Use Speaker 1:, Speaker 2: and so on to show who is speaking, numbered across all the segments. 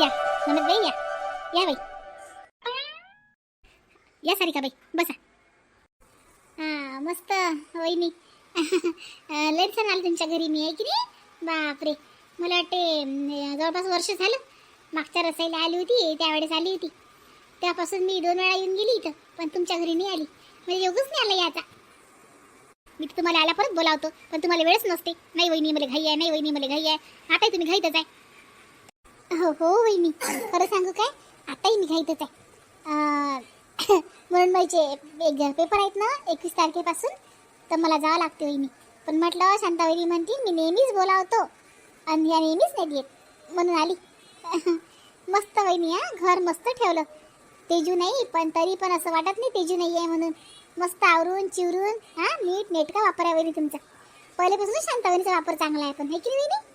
Speaker 1: या म्हणत बाई या. या बाई. या सारिका बाई बसा. हा मस्त वहिनी. लेट सर आलं तुमच्या घरी मी आहे की नाही? बापरे. मला वाटते जवळपास वर्ष झालं. मागच्या रसाईला आली होती त्यावेळेस आली होती. त्यापासून मी दोन वेळा येऊन गेली इथं पण तुमच्या घरी नाही आली. म्हणजे योगच नाही आला याचा मी तर तुम्हाला आला परत बोलावतो पण तुम्हाला वेळच नसते. नाही वहिनी मला घाई आहे. नाही वहिनी मला घाई आहे. आता तुम्ही घाईतच आहे. हो हो वहिनी. खरं सांगू काय? आताही निघायचंच आहे. म्हणून माझे एक पेपर आहेत ना एकवीस तारखेपासून. तर मला जावं लागते वहिनी. पण म्हटलं शांता वहिनी म्हणतील मी नेहमीच बोलावतो. आणि या नेहमीच नाही देत. म्हणून आली. मस्त वहिनी हा. घर मस्त ठेवलं. तेजू नाही पण तरी पण असं वाटत नाही तेजू नाही आहे म्हणून. मस्त आवरून चिवरून हा नीट नेटका वापर वहिनी तुमचा. पहिल्यापासूनच शांता वहिनीचा वापर चांगला आहे पण. है की नाही वहिनी?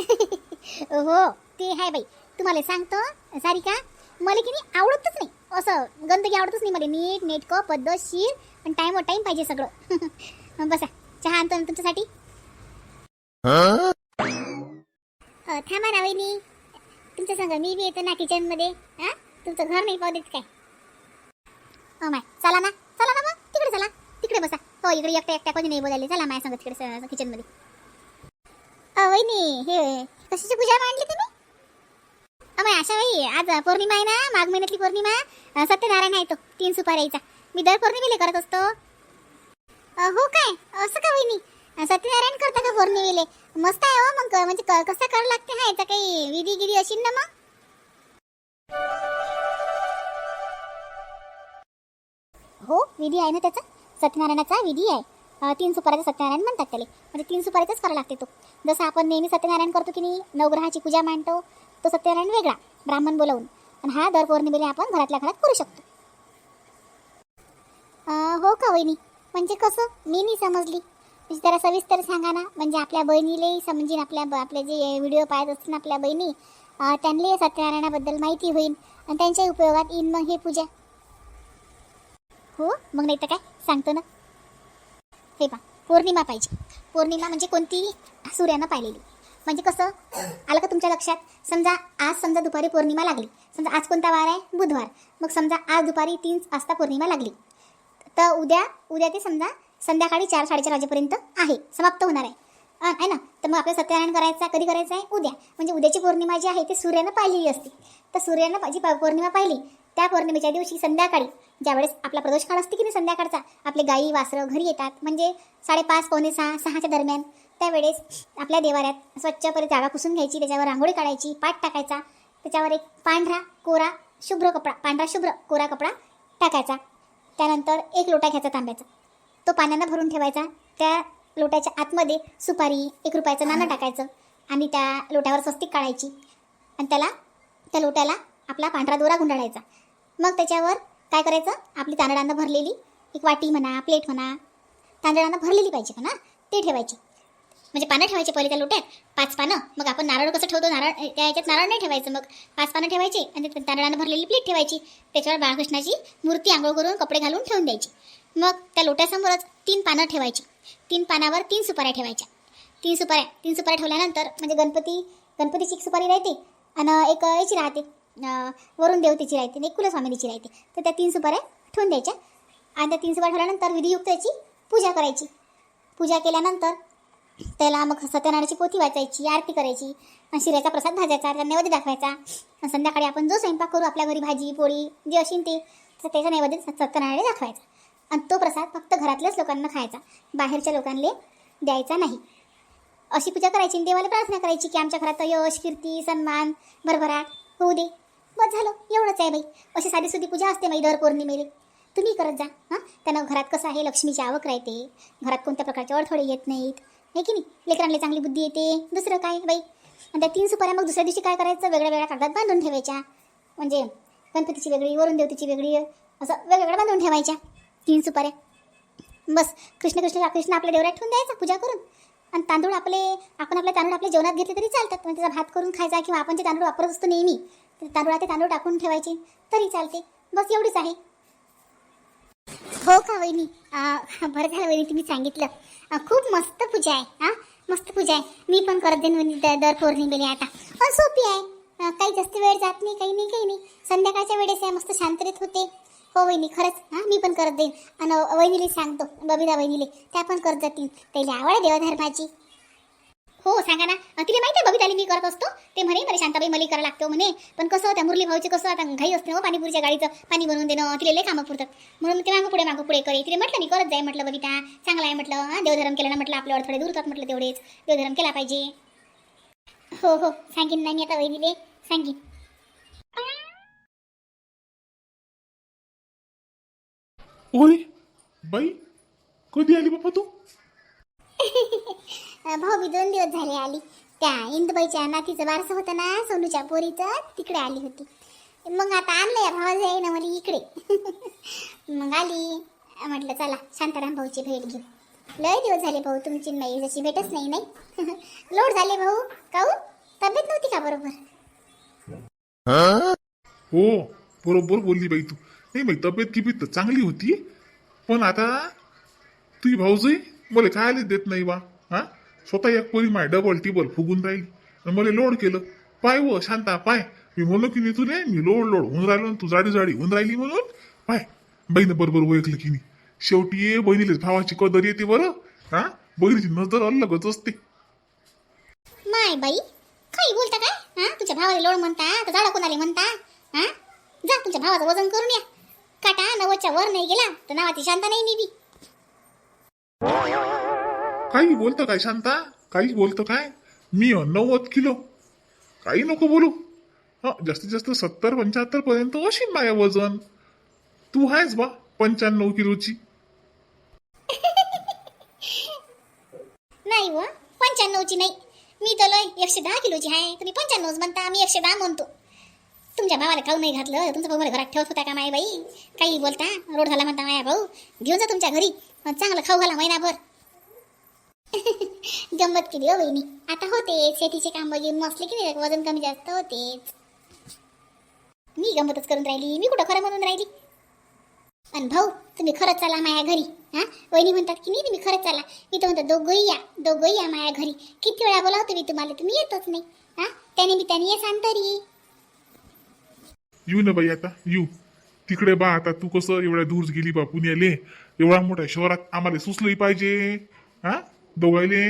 Speaker 1: हो ते आहे बाई. तुम्हाला सांगतो सारिका मला की नाही आवडतच नाही. असं गंदगी आवडतच नाही मला. नीट नेटकं पद्धतशीर पण टाइम टाइम पाहिजे सगळं. बसा. चहा आणतो ना तुमच्यासाठी. थांबा ना वहिनी. तुमच्या सांगा मी बी येतो ना किचनमध्ये. हा? तुमचं घर नाही पाहू देत काय? हो माय चला ना. चला ना मग. तिकडे चला. तिकडे बसा. हो इकडे एकट्या एकट्या कोणी नाही बोलायला. चला माझ्या सांगा तिकडे किचनमध्ये. वहिनी हे कशाची पूजा मांडली तुम्ही? अमय आशा वही आज पौर्णिमा आहे ना माघ महिन्यातली पौर्णिमा. सत्यनारायण आहे तो तीन सुपाऱ्याचा. मी दर पौर्णिमेला करत असतो. हो काय? असं का वहिनी? सत्यनारायण करता का पौर्णिमेले? मस्त आहे हो मग म्हणजे क- कसं करावं लागते हा याचा काही विधी गिधी असेल ना मग? हो विधी आहे ना त्याचा? सत्यनारायणाचा विधी आहे. तीन सुपाऱ्याचा सत्यनारायण म्हणतात त्याला. म्हणजे तीन सुपाऱ्याचाच करावं लागते तो. जसं आपण नेहमी सत्यनारायण करतो की नाही नवग्रहाची पूजा मांडतो तो सत्यनारायण वेगळा ब्राह्मण बोलावून. आणि हा दर पौर्णिमेला आपण घरातल्या घरात करू शकतो. हो का वहिनी? म्हणजे कसं? मी नाही समजली. म्हणजे जरा सविस्तर सांगा ना. म्हणजे आपल्या बहिणीलाही समजीन आपल्या आपले जे व्हिडिओ पाहत असतील आपल्या बहिणी त्यांनाही सत्यनारायणाबद्दल माहिती होईल आणि त्यांच्याही उपयोगात येईन मग हे पूजा. हो? मग नाही तर काय? सांगतो ना. हे पा पौर्णिमा पाहिजे. पौर्णिमा म्हणजे कोणती सूर्यानं पाहिलेली. म्हणजे कसं? आलं का तुमच्या लक्षात? समजा आज समजा दुपारी पौर्णिमा लागली. समजा आज कोणता वार आहे? बुधवार. मग समजा आज दुपारी तीन वाजता पौर्णिमा लागली. तर उद्या उद्या ते समजा संध्याकाळी चार साडेचार वाजेपर्यंत आहे. समाप्त होणार आहे. आहे ना? तर मग आपल्याला सत्यनारायण करायचा आहे कधी करायचं आहे? उद्या. म्हणजे उद्याची पौर्णिमा जी आहे ती सूर्यानं पाहिलेली असते. तर सूर्यानं जी प- पौर्णिमा पाहिली त्या पौर्णिमेच्या दिवशी संध्याकाळी ज्यावेळेस आपला प्रदोष काळ असते की नाही संध्याकाळचा आपले गाई वासरं घरी येतात. म्हणजे साडेपाच पावणे सहा सहाच्या दरम्यान त्यावेळेस आपल्या देवाऱ्यात स्वच्छ परत जागा पुसून घ्यायची त्याच्यावर रांगोळी काढायची पाट टाकायचा. त्याच्यावर एक पांढरा कोरा शुभ्र कपडा पांढरा शुभ्र कोरा कपडा टाकायचा. त्यानंतर एक लोटा घ्यायचा तांब्याचा. तो पाण्यानं भरून ठेवायचा. त्या लोट्याच्या आतमध्ये सुपारी एक रुपयाचं नाणं टाकायचं आणि त्या लोट्यावर स्वस्तिक काढायची. आणि त्याला त्या लोट्याला आपला पांढरा दोरा गुंडाळायचा. मग त्याच्यावर काय करायचं? आपली तांदळानं भरलेली एक वाटी म्हणा प्लेट म्हणा तांदळानं भरलेली पाहिजे म्हणा ते ठेवायची. म्हणजे पानं ठेवायचे पहिले त्या लोट्यात पाच पानं. मग आपण नारळ कसं ठेवतो? नारळ त्या याच्यात नारळ नाही ठेवायचं. मग पाच पानं ठेवायची आणि तांदळानं भरलेली प्लेट ठेवायची. त्याच्यावर बाळकृष्णाची मूर्ती आंघोळ करून कपडे घालून ठेवून द्यायची. मग त्या लोट्यासमोरच तीन पानं ठेवायची. तीन पानावर तीन सुपाऱ्या ठेवायच्या. तीन सुपाऱ्या तीन सुपाऱ्या ठेवल्यानंतर म्हणजे गणपती गणपतीची एक सुपारी राहते आणि एक याची राहते. वरुण देवतेची राहते आणि एक कुलस्वामिनीची राहते. तर त्या तीन सुपाऱ्या ठेवून द्यायच्या. आणि त्या तीन सुपाऱ्या ठेवल्यानंतर विधियुक्त याची पूजा करायची. पूजा केल्यानंतर त्याला मग सत्यनारायणाची पोथी वाचायची आरती करायची आणि शिऱ्याचा प्रसाद भाजायचा त्याला नैवेद्य दाखवायचा. आणि संध्याकाळी आपण जो स्वयंपाक करू आपल्या घरी भाजी पोळी जे असेल ते तर त्याचा नैवेद्य सत्यनारायण दाखवायचा. आणि तो प्रसाद फक्त घरातल्याच लोकांना खायचा. बाहेरच्या लोकांना द्यायचा नाही. अशी पूजा करायची आणि देवाला प्रार्थना करायची की आमच्या घरात यश कीर्ती सन्मान भरभराट होऊ दे. बस झालं एवढंच आहे बाई. अशी साधी सुधी पूजा असते बाई दर पौर्णिमेला. तुम्ही करत जा हां? त्यानं घरात कसं आहे लक्ष्मीची आवक राहते. घरात कोणत्या प्रकारचे अडथळे येत नाहीत. हे की नाही? लेकरांना चांगली बुद्धी येते. दुसरं काय बाई? आणि त्या तीन सुपाऱ्या मग दुसऱ्या दिवशी काय करायचं? वेगळ्या वेगळ्या कागदात बांधून ठेवायच्या. म्हणजे गणपतीची वेगळी वरून देवतीची वेगळी असं वेगवेगळ्या बांधून ठेवायच्या. तीन सुपाऱ्या. बस कृष्ण कृष्ण कृष्ण आपल्या देवऱ्यात ठेवून द्यायचा पूजा करून. आणि तांदूळ आपले आपण आपले तांदूळ आपल्या जेवणात घेतले तरी चालतात. म्हणजे त्याचा भात करून खायचा किंवा आपण जे तांदूळ वापरत असतो नेहमी. तांदूळात ते तांदूळ टाकून ठेवायचे. तरी चालते. बस एवढीच आहे. हो का वहिनी? बरं झालं वहिनी तुम्ही सांगितलं. खूप मस्त पूजा आहे. हां? मस्त पूजा आहे. मी पण करत देईन वहिनी दर पौर्णिमेला आता. अ, सोपी आहे. काही जास्त वेळ जात नाही काही नाही काही नाही. संध्याकाळच्या वेळेस आहे मस्त शांतरीत होते. हो वहिनी खरंच. हां मी पण करत देईन आणि वहिनीला सांगतो बबिता वहिनीले. त्या पण करत जातील. त्याला आवड आहे देवधर्माची. हो सांगा ना. तिला माहिती आहे बबिताली मी करत असतो. ते म्हणे मला शांताबाई मला करावं लागतो. म्हणे पण कसं त्या मुरली भाऊचे कसं आता घाई असते हो पाणीपुरीच्या गाडीचं. पाणी बनवून देणं तिला लय कामं पुरतात. म्हणून ते मागं पुढे मागं पुढे करे तिला म्हटलं मी करत जाय म्हटलं बबिता. चांगला आहे म्हटलं. हां देवधर्म केलं ना म्हटलं. आपल्यावर थोडे दूर होतात म्हटलं तेवढेच. देवधर्म केला पाहिजे. हो हो. सांगीन ना मी आता वहिनीले. सांगीन.
Speaker 2: बाई कधी आली बाप्पा तू?
Speaker 1: भाऊ मी दोन दिवस झाले आली. त्या इंदुबाईच्या नातीचं बारसं होतं ना सोनूच्या पोरीचं तिकडे आली होती. मग आता आणलं या भावाचं आहे ना मला इकडे. मग आली. म्हटलं चला शांताराम भाऊची भेट घेऊ. लय दिवस झाले भाऊ तुमची नाही जशी भेटच नाही नाही. लोड झाले भाऊ. काऊ? तब्येत नव्हती का बरोबर?
Speaker 2: हो? बरोबर बोलली बाई तू. नाही बाई तब्येत किबित तर चांगली होती. पण आता तुझी भाऊजही मला खायला देत नाही बा? हा? स्वतः एक पोरी माय डबल टिबल फुगून राहिली. आणि मला लोड केलं. पाय व शांता पाय. मी म्हणलो की नाही तुले मी लोड लोड होऊन राहिलो तू जाडी जाडी होऊन राहिली म्हणून. पाय. बहिणी बरोबर ओळखलं की नाही. शेवटी ये बहिणीलेच भावाची कदर येते बरं. हा? बहिणीची नजर अलगच असते.
Speaker 1: माय बाई काही बोलता काय? हा? तुझ्या भावाला लोड म्हणता तर झाडा कोणाला म्हणता? हा? जा तुमच्या भावाचं वजन करून या. काटा नव्वदच्या वर नाही गेला तर नावाची शांता नाही निवी
Speaker 2: काही बोलतो काय शांता? काही बोलतो काय? मी नव्वद किलो. काही नको बोलू. हा जास्तीत जास्त सत्तर पंच्याहत्तर पर्यंत असेल माझ्या वजन. तू आहेस बा पंच्याण्णव किलोची.
Speaker 1: नाही व पंच्याण्णवची नाही. मी तर लय एकशे दहा किलोची आहे. तुम्ही पंच्याण्णवच म्हणता मी एकशे दहा म्हणतो. तुमच्या भावाला खाऊ नाही घातलं? तुमचा भाऊ मला घरात ठेवत होता का माय बाई? काही बोलता रोड झाला म्हणता माया भाऊ. घेऊन जा तुमच्या घरी. चांगलं खाऊ घाला महिनाभर. गंमत केली हो बहिणी आता होते शेतीचे काम घेऊन नसले की नाही वजन कमी जास्त होतेच. मी गंमतच करून राहिली मी कुठं खरं म्हणून राहिली? आणि भाऊ तुम्ही खरंच चला माया घरी हा? वहिनी म्हणतात की नाही तुम्ही खरंच चला. मी तर म्हणतो दोघंही या दोघंही या माया घरी. किती वेळा बोलावतो मी तुम्हाला तुम्ही येतच नाही. हा? त्याने मी त्याने ये सांगतरी
Speaker 2: येऊ ना बाई आता येऊ. तिकडे बा आता तू कसं एवढ्या दूर गेली बा पुण्याले? एवढ्या मोठ्या शहरात आम्हाला सुचलंही पाहिजे हा? दोघायले?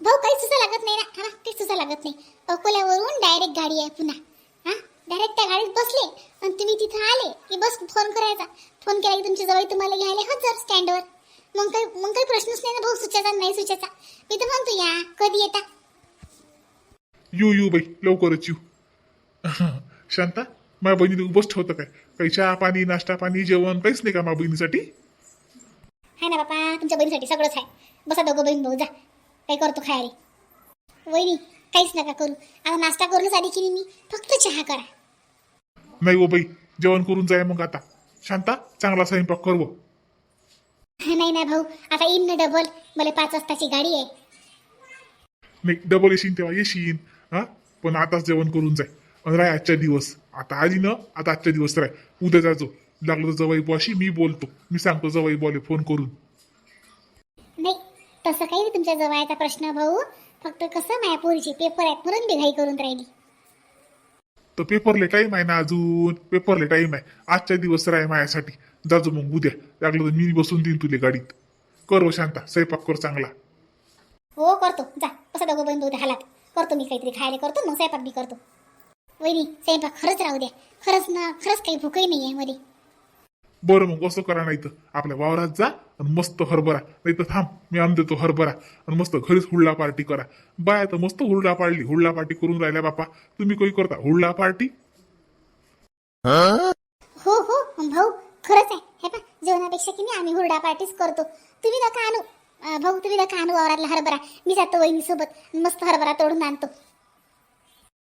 Speaker 1: भाऊ काही सुद्धा लागत नाही ना. हा काही सुद्धा लागत नाही. अकोल्यावरून डायरेक्ट गाडी आहे पुन्हा. हा? डायरेक्ट त्या गाडीत बसले आणि तुम्ही तिथं आले की बस फोन करायचा. फोन केला की तुमच्या जवळ तुम्हाला घ्यायला हजर स्टँडवर मग काही मग काही प्रश्नच नाही ना भाऊ सुचाचा नाही सुचाचा मी तर म्हणतो या कधी येता?
Speaker 2: येऊ येऊ बाई लवकरच येऊ. शांता माझ्या बहिणीने उभंच ठेवतं काय? काही चहा पाणी नाश्ता पाणी जेवण काहीच नाही का माझ्या बहिणीसाठी?
Speaker 1: आहे ना बापा तुमच्या बहिणीसाठी सगळंच आहे. बसा दोघं बहीण भाऊ जा. काही करतो खायला? वहिनी काहीच नका करू. आता नाश्ता करूनच आली की नाही मी. फक्त चहा करा.
Speaker 2: नाही हो बाई जेवण करून जाय मग आता. शांता चांगला स्वयंपाक करव
Speaker 1: नाही नाही भाऊ आता येईन ना डबल मला पाच वाजताची गाडी आहे.
Speaker 2: नाही डबल येशील तेव्हा येशील. हा? पण आताच जेवण करून जाय. आणि राय आजच्या दिवस. आता आली ना आता आजच्या दिवस राय. उद्या जाजो लागलं तर जवाई बॉशी मी बोलतो. मी सांगतो जवाई बॉले फोन करून.
Speaker 1: तसं काही नाही तुमच्या जवळचा प्रश्न भाऊ. फक्त कसं माझ्या पोरीचे पेपर आहेत म्हणून मी घाई करून राहिली.
Speaker 2: तर पेपरले टाईम आहे ना अजून? पेपरले टाईम आहे. आजच्या दिवस राय माझ्यासाठी. जाजो मग उद्या. लागलं तर मी बसून देईन तुले गाडीत. कर हो शांता. स्वयंपाक कर चांगला.
Speaker 1: हो करतो. जा. कसं दोघं बहीण भाऊ हालात. करतो मी काहीतरी खायला करतो मग स्वयंपाक बी करतो. वहिनी स्वयंपाक खरंच राहू द्या. खरंच ना खरंच काही भूकही नाही आहे मध्ये.
Speaker 2: बरं मग असं करा नाही तर. आपल्या वावरात जा. आणि मस्त हरभरा. नाही तर थांब मी आम देतो हरभरा. आणि मस्त घरीच हुडला पार्टी करा. बाय तर मस्त हुडला पाडली. हुडला पार्टी करून राहिल्या बापा. तुम्ही काही करता? हुडला पार्टी?
Speaker 1: हो हो भाऊ खरंच आहे. हे पा जेवणापेक्षा की नाही आम्ही हुरडा पार्टीच करतो. तुम्ही नका आणू. भाऊ तुम्ही नका आणू वावरातला हरभरा. मी जातो वहिनी सोबत मस्त हरभरा तोडून आणतो.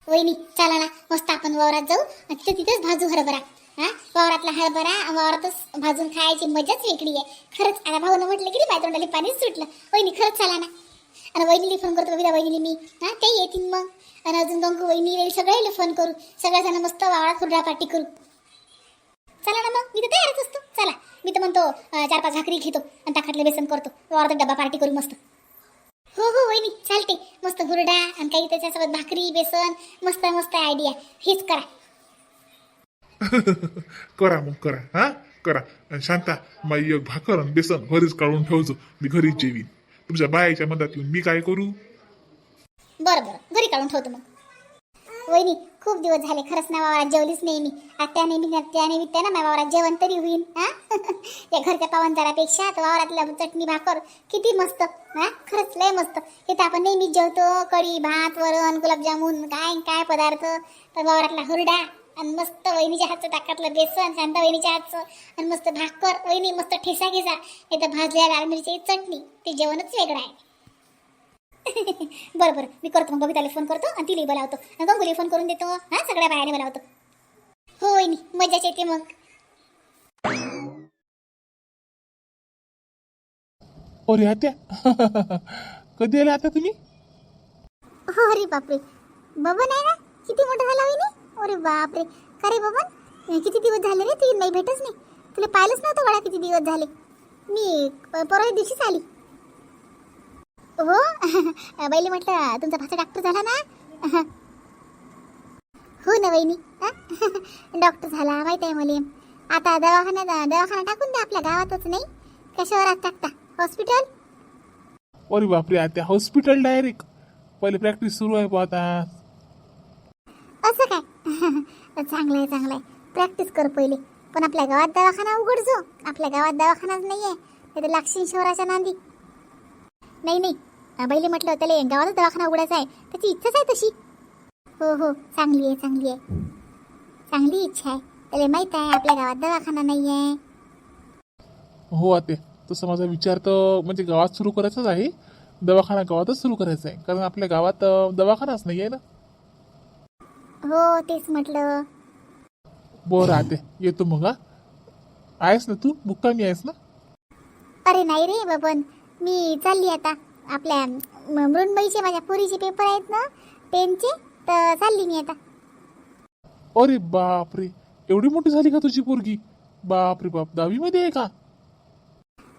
Speaker 1: वहिनी चला ना मस्त आपण वावरात जाऊ. आणि तिथे तिथेच भाजू हरभरा. हा? वावरातला हरभरा वावरातच भाजून खायची मजाच वेगळी आहे. खरंच आता भाऊनं म्हटलं की बाय तोंडाला पाणीच सुटलं. वहिनी खरंच चला ना. आणि वहिनीला फोन करतो बघा वहिनीला मी हा ते येतील मग. आणि अजून गंगू वहिनी येईल सगळ्याला फोन करू. सगळ्याजण मस्त वावरात खुर्डा पार्टी करू. चला ना मग मी तर तयारच असतो. चला. मी तर म्हणतो चार पाच भाकरी घेतो आणि ताकातले बेसन करतो. वावरात डबा पार्टी करू मस्त. हो हो वहिनी चालते. मस्त गुरडा आणि काही त्याच्यासोबत भाकरी बेसन मस्त मस्त आयडिया हेच करा.
Speaker 2: करा मग करा. हा? करा. आणि शांता माई एक भाकर आणि बेसन घरीच काढून ठेवतो मी घरीच जेवीन. तुमच्या बायाच्या मधात येऊन मी काय करू?
Speaker 1: बरं बरं. घरी काढून ठेवतो मग. वहिनी खूप दिवस झाले. खरंच ना वावरात जेवलीच नाही मी. आता त्या निमित्त त्या निमित्तानं माझ्या वावरात जेवण तरी होईल. हा? या घरच्या पावनदारापेक्षा तर वावरातल्या चटणी भाकर किती मस्त. हा? खरंच लय मस्त. हे तर आपण नेहमीच जेवतो. कढी भात वरण गुलाबजामुन काय काय पदार्थ. तर वावरातला हुरडा. आणि मस्त वहिनीच्या हातचं ताकातलं बेसन शांता वहिनीच्या हातचं आणि मस्त भाकर. वहिनी मस्त ठेसा घेसा हे तर भाजल्या लाल मिरची चटणी. ते जेवणच वेगळं आहे. बरं बरं. मी करतो मग. बबिताला फोन करतो आणि तिला बोलावतो. आणि गंगुली फोन करून देतो. हा सगळ्या बायाने बोलावतो. हो वहिनी. मजाच येते मग.
Speaker 2: अरे आत्या. कधी आले आता तुम्ही?
Speaker 1: हो अरे बापरे. बबन आहे ना? किती मोठा झाला वहिनी? अरे बापरे. का रे बबन किती दिवस झाले रे ती नाही भेटच नाही. तुला पाहिलंच नव्हतं बडा किती दिवस झाले. मी परवा दिवशीच आली. हो? बैली म्हटलं तुमचा भाचा डॉक्टर झाला ना? हो ना वहिनी. डॉक्टर झाला माहीत आहे मला. आता दवाखान्यात दवाखाना टाकून द्या आपल्या गावातच नाही? का शहरात टाकता? हॉस्पिटल
Speaker 2: अरे बापरे आत्या हॉस्पिटल डायरेक्ट पहिले प्रॅक्टिस सुरू आहे आता.
Speaker 1: असं काय? चांगलं आहे चांगलं आहे प्रॅक्टिस कर पहिले. पण आपल्या गावात दवाखाना उघडजो आपल्या गावात दवाखानाच नाही आहे नाही तर लागशील शहराच्या नांदी. नाही नाही. बैले म्हटलं त्याला गावातच दवाखाना उघडायचा आहे. त्याची इच्छाच आहे तशी. हो हो. चांगली आहे चांगली आहे. चांगली इच्छा आहे. त्याला माहीत आहे आपल्या गावात दवाखाना नाही आहे
Speaker 2: हो आत्या तसं माझा विचार तर म्हणजे गावात सुरू करायचाच आहे. दवाखाना गावातच सुरू करायचा आहे कारण आपल्या गावात अं, दवाखानाच नाही आहे ना.
Speaker 1: हो तेच म्हटलं.
Speaker 2: बरं आत्या येतो मग हा. आहेस ना तू? मुक्कामी आहेस ना?
Speaker 1: अरे नाही रे बबन मी चालली आता. आपल्या म- मृण्मयीचे माझ्या पोरीचे पेपर आहेत ना टेनचे तर चालली मी आता.
Speaker 2: अरे बापरे एवढी मोठी झाली का तुझी पोरगी? बापरे बाप दहावीमध्ये आहे का?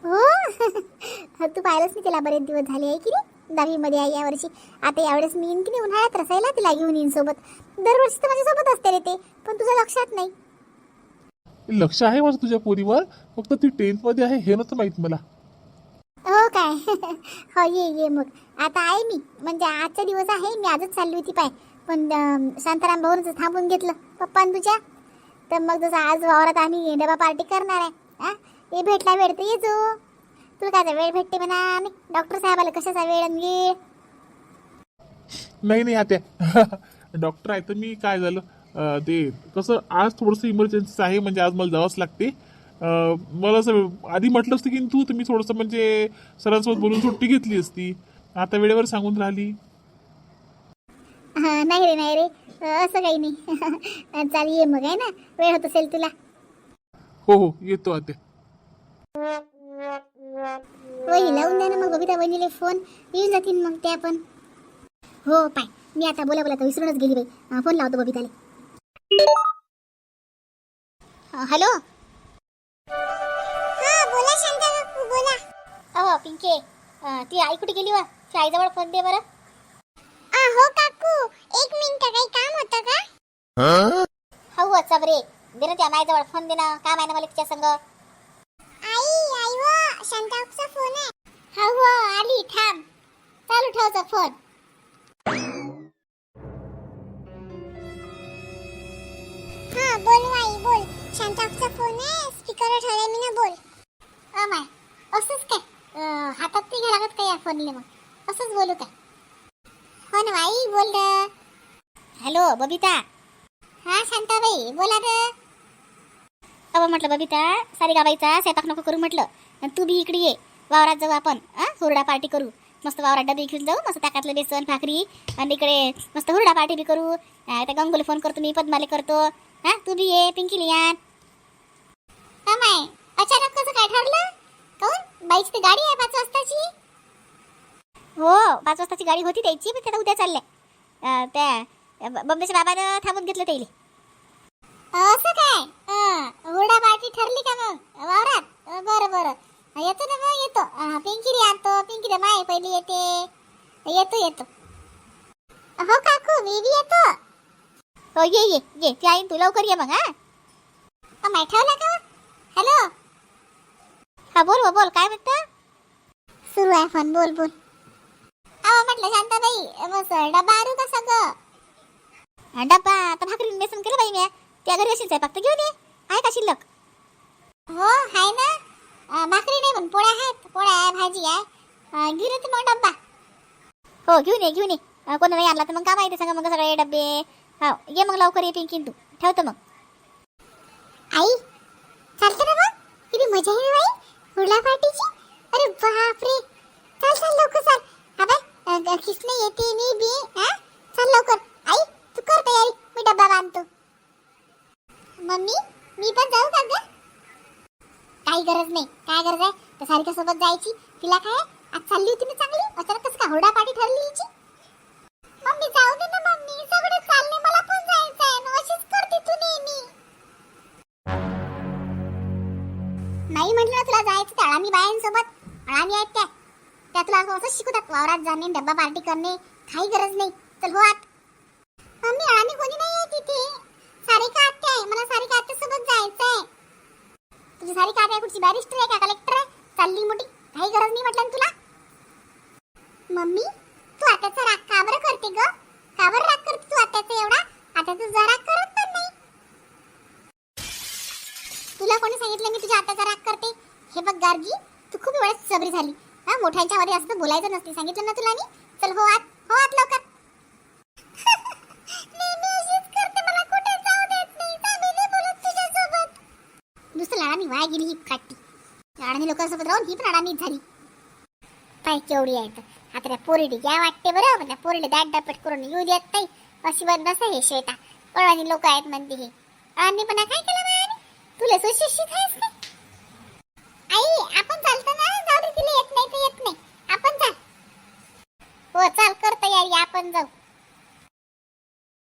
Speaker 1: हो तू पाहिलंच नाही तिला बरेच दिवस झाले आहे की नाही? दहावीमध्ये आहे यावर्षी. आता यावेळेस मी येईन की नाही? उन्हाळ्यात रसायला तिला घेऊन येईन सोबत. दरवर्षी तर माझ्यासोबत असते रे ते पण तुझ्या लक्षात नाही.
Speaker 2: लक्ष आहे माझं तुझ्या पोरीवर. फक्त ती टेन्थमध्ये आहे हे नव्हतं माहीत मला.
Speaker 1: हो काय? हो ये ये मग. आता आहे मी. म्हणजे आजचा दिवस आहे मी आजच चालली होती पाय. पण अं, शांताराम भाऊनच थांबून घेतलं पप्पा आणि तुझ्या तर मग जसं आज वावरात आम्ही डबा पार्टी करणार आहे हा हे भेटला वेळ तर ये जो. तुला काय वेळ भेटते म्हणा डॉक्टर साहेबाला कशाचा वेळ आणि
Speaker 2: नाही नाही आत्या. डॉक्टर आहे तर मी काय झालं अं, ते कसं आज थोडंसं इमर्जन्सी आहे म्हणजे आज मला जावंच लागते. अं, मला असं आधी म्हटलं असतं की तू मी थोडंसं म्हणजे सरांसोबत बोलून सुट्टी घेतली असती. आता वेळेवर सांगून राहिली.
Speaker 1: हा, नाही रे नाही रे. अं, असं काही नाही. चाल ये मग आहे ना? वेळ होत असेल तुला.
Speaker 2: हो हो येतो आत्या.
Speaker 1: वही लावून द्या ना मग बबिता वहिनीले फोन येऊन जातील मग त्या पण. हो पाय. मी आता बोला बोला तर विसरूनच गेली बाई. फोन लावतो बबिताले. हॅलो? हा बोला शांता काकू बोला. अहो पिंके अं, ती आई कुठे गेली वा? ती आईजवळ फोन दे बरं. हो काकू. एक मिनिट काही काम होतं का? हो? हो सबरे दे ना त्या माईजवळ फोन दे ना. काम आहे ना मला तिच्या संग शांताचा फोन आहे. हो हो आली थांब. चालू ठेवचा फोन हा बोल आई बोल. शांताचा फोन आहे स्पीकरवर ठेवलाय मी ना बोल. अमाय असंच काय? अं, हातात नाही घ्या लागत काय या फोनले मग? असंच बोलू काय? हो ना आई बोल हॅलो बबिता. हा शांताबाई बोला ग. अबा म्हटलं बबिता सारी गाबाईचा स्वयंपाक नको करू म्हटलं. आणि तू बी इकडे ये. वावरात जाऊ आपण हा हुरडा पार्टी करू. मस्त वावरात डबे घेऊन जाऊ मस्त ताकातलं बेसन भाकरी आणि इकडे मस्त हुरडा पार्टी बी करू. त्या गंगूला फोन करतो मी पद्माले करतो. हा तू बी ये पिंकीला या माय अचानक कसं काय ठरलं? काऊन? बाईची तर गाडी आहे पाच वाजताची. हो पाच वाजताची गाडी होती त्याची पण त्याला उद्या चालल्या. अं, त्या बंबेच्या बाबानं थांबून घेतलं त्याला. असं काय? हुरडा पार्टी ठरली का मग? वावरात? बरं बरं. येतो ना मग येतो. अं, पिंकीला आणतो. पिंकीला माय पहिली येते. येतो येतो. हो काकू मी बी येतो. हो ये ये ये. ती आई तू लवकर ये मग हा. माय ठेवला का हॅलो. हा बोल हो, बोल. काय म्हणतं? सुरू आहे फोन. बोल बोल. अहो म्हटलं शांताबाई बस डबा आणू का सगळं? हा, डबा आता भाकरी बेसन केलं बाई मी त्या घरी अशीच आहे फक्त घेऊन ये. आहे का शिल्लक? हो हाय ना? भाकरी नाही पण पोळ्या आहेत पोळ्या आहे. भाजी आहे घेऊन येते मग डब्बा. हो घेऊन ये घेऊन ये. अं, कोणी नाही आणला तर मग का माहिती सांगा मग सगळे डब्बे. हो ये मग लवकर ये पिंकीन तू. ठेवतो मग. आई चालतं ना मग? किती मजा येईल बाई हुरला पार्टीची? अरे बापरे. चल चल लवकर चाल. हा बाय कृष्ण येते मी बी हा चल लवकर आई तू कर तयारी मी डब्बा बांधतो मम्मी मी पण जाऊ का ग काही गरज नाही काय गरज आहे तर सारिका सोबत जायची. तिला काय आज चालली होती ना चांगली? अचानक कसं का हुरडा पाठी ठरली हिची? मम्मी जाऊ दे ना मम्मी सगळे चालले मला पण जायचं आहे ना अशीच करते तू नेहमी. नाही म्हटलं तुला जायचं त्या अळामी बायांसोबत? अळामी आहेत त्या. त्या तुला असं शिकवतात वावरात जाणे डब्बा पार्टी करणे काही गरज नाही. चल हो आत. मम्मी अळामी कोणी नाही आहे तिथे. सारिका आत्या आहे? मला सारिका आत्या सोबत जायचं आहे तुझी सारिका आत्या कुठची बॅरिस्टर आहे का? कलेक्टर आहे? चालली मोठी. काही गरज नाही म्हटलं तुला? मम्मी तू आत्याचा राग का बरं करते ग? का बरं राग करते तू आत्याचा एवढा? आता तू जरा करत पण नाही. तुला कोणी सांगितलं मी तुझ्या आत्याचा राग करते? हे बघ गार्गी तू खूप वेळेस सबरी झाली. हा मोठ्यांच्या मध्ये असं बोलायचं नसते. सांगितलं ना तुला मी? चल हो आत. हो आत लवकर. लाडानी लोकांसोबत राहून ही पण अडाणीच झाली. पाय केवढी आहे आता त्या पोरीडी घ्या वाटते बरं म्हणजे त्या पोरीडी दाट दापट करून येऊ देत नाही. अशी बदमाश आहे हे श्वेता. कळवानी लोक आहेत म्हणते हे. आणि पण काय केलं तुला सुशिक्षित आहे?